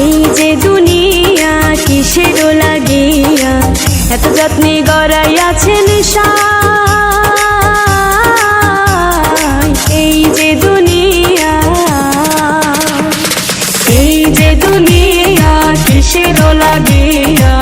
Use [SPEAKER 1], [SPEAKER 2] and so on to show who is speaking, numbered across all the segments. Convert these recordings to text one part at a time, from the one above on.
[SPEAKER 1] এই যে দুনিয়া, কিসের লাগিয়া? এত যত্নে গড়াইয়াছে নিশা। এই যে দুনিয়া, এই যে দুনিয়া, কিসের লাগিয়া?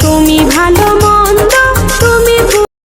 [SPEAKER 1] তুমি ভালো